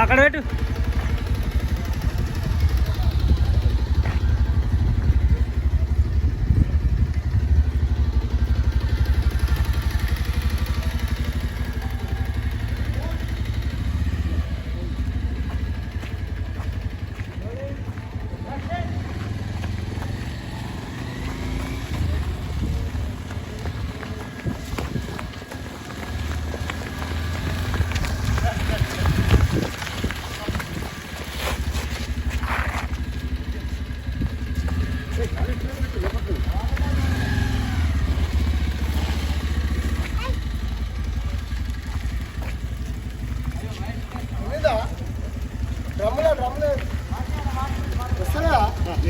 అక్కడ పెట్టు.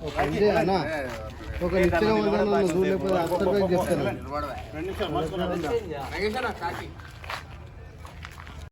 ఒక నిత్యం చూడలేకపోతే అర్థం చెప్తాను రెండు నిమిషాలు మస్తు దీనికి